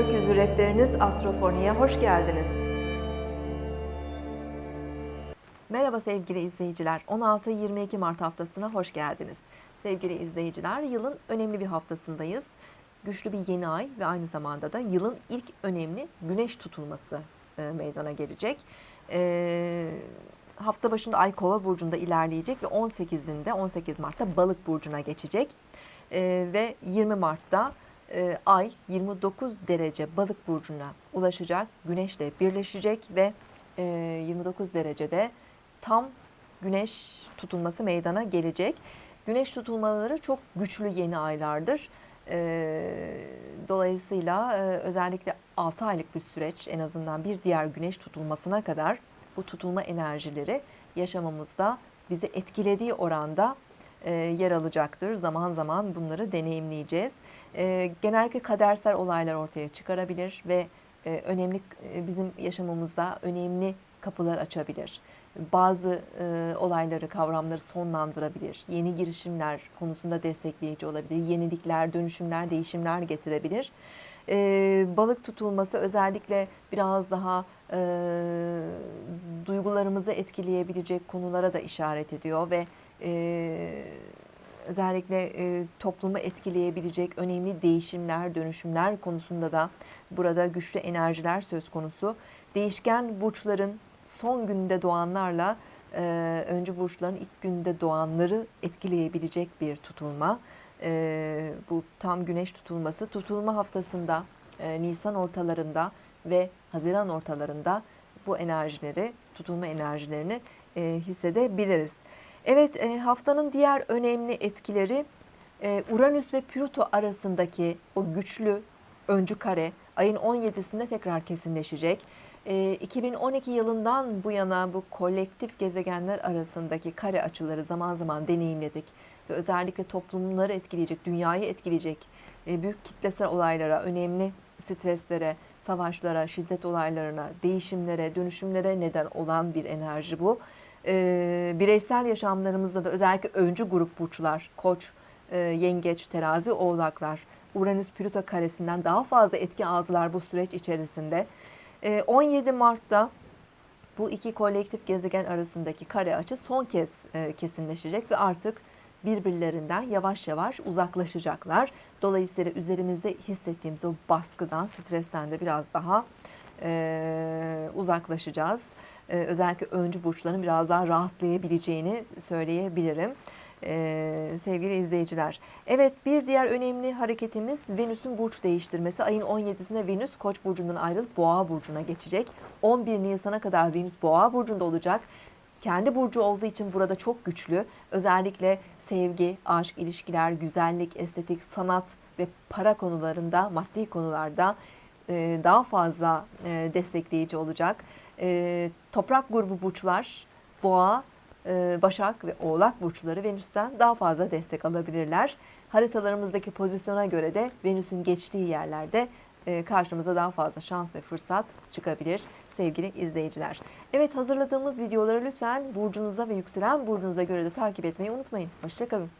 Rehberiniz Astrofoni'ye hoş geldiniz. Merhaba sevgili izleyiciler. 16-22 Mart haftasına hoş geldiniz. Sevgili izleyiciler, yılın önemli bir haftasındayız. Güçlü bir yeni ay ve aynı zamanda da yılın ilk önemli güneş tutulması e, meydana gelecek. E, hafta başında Ay Kova burcunda ilerleyecek ve 18'inde 18 Mart'ta Balık burcuna geçecek. E, ve 20 Mart'ta e, Ay 29 derece Balık burcuna ulaşacak, Güneşle birleşecek ve e, 29 derecede tam Güneş tutulması meydana gelecek. Güneş tutulmaları çok güçlü yeni aylardır. E, dolayısıyla e, özellikle 6 aylık bir süreç en azından bir diğer güneş tutulmasına kadar bu tutulma enerjileri yaşamımızda bizi etkilediği oranda e, yer alacaktır. Zaman zaman bunları deneyimleyeceğiz. E, genellikle kadersel olaylar ortaya çıkarabilir ve e, önemli e, bizim yaşamımızda önemli kapılar açabilir. Bazı e, olayları, kavramları sonlandırabilir. Yeni girişimler konusunda destekleyici olabilir. Yenilikler, dönüşümler, değişimler getirebilir. E, balık tutulması özellikle biraz daha e, duygularımızı etkileyebilecek konulara da işaret ediyor ve e, özellikle e, toplumu etkileyebilecek önemli değişimler, dönüşümler konusunda da burada güçlü enerjiler söz konusu. Değişken burçların son günde doğanlarla e, öncü burçların ilk günde doğanları etkileyebilecek bir tutulma. E, bu tam güneş tutulması tutulma haftasında e, Nisan ortalarında ve Haziran ortalarında bu enerjileri, tutulma enerjilerini e, hissedebiliriz. Evet, e, haftanın diğer önemli etkileri e, Uranüs ve Plüto arasındaki o güçlü öncü kare ayın 17'sinde tekrar kesinleşecek. E, 2012 yılından bu yana bu kolektif gezegenler arasındaki kare açıları zaman zaman deneyimledik ve özellikle toplumları etkileyecek, dünyayı etkileyecek e, büyük kitlesel olaylara, önemli streslere, savaşlara, şiddet olaylarına, değişimlere, dönüşümlere neden olan bir enerji bu. E, bireysel yaşamlarımızda da özellikle öncü grup burçlar, koç, e, yengeç, terazi, oğlaklar, Uranüs Plüto karesinden daha fazla etki aldılar bu süreç içerisinde. E, 17 Mart'ta bu iki kolektif gezegen arasındaki kare açı son kez e, kesinleşecek ve artık birbirlerinden yavaş yavaş uzaklaşacaklar. Dolayısıyla üzerimizde hissettiğimiz o baskıdan, stresten de biraz daha e, uzaklaşacağız. E, özellikle öncü burçların biraz daha rahatlayabileceğini söyleyebilirim. Ee, sevgili izleyiciler. Evet bir diğer önemli hareketimiz Venüs'ün burç değiştirmesi. Ayın 17'sinde Venüs Koç burcundan ayrılıp Boğa burcuna geçecek. 11 Nisan'a kadar Venüs Boğa burcunda olacak. Kendi burcu olduğu için burada çok güçlü. Özellikle sevgi, aşk, ilişkiler, güzellik, estetik, sanat ve para konularında, maddi konularda e, daha fazla e, destekleyici olacak. E, toprak grubu burçlar, Boğa, Başak ve Oğlak burçları Venüs'ten daha fazla destek alabilirler. Haritalarımızdaki pozisyona göre de Venüs'ün geçtiği yerlerde karşımıza daha fazla şans ve fırsat çıkabilir sevgili izleyiciler. Evet hazırladığımız videoları lütfen burcunuza ve yükselen burcunuza göre de takip etmeyi unutmayın. Hoşçakalın.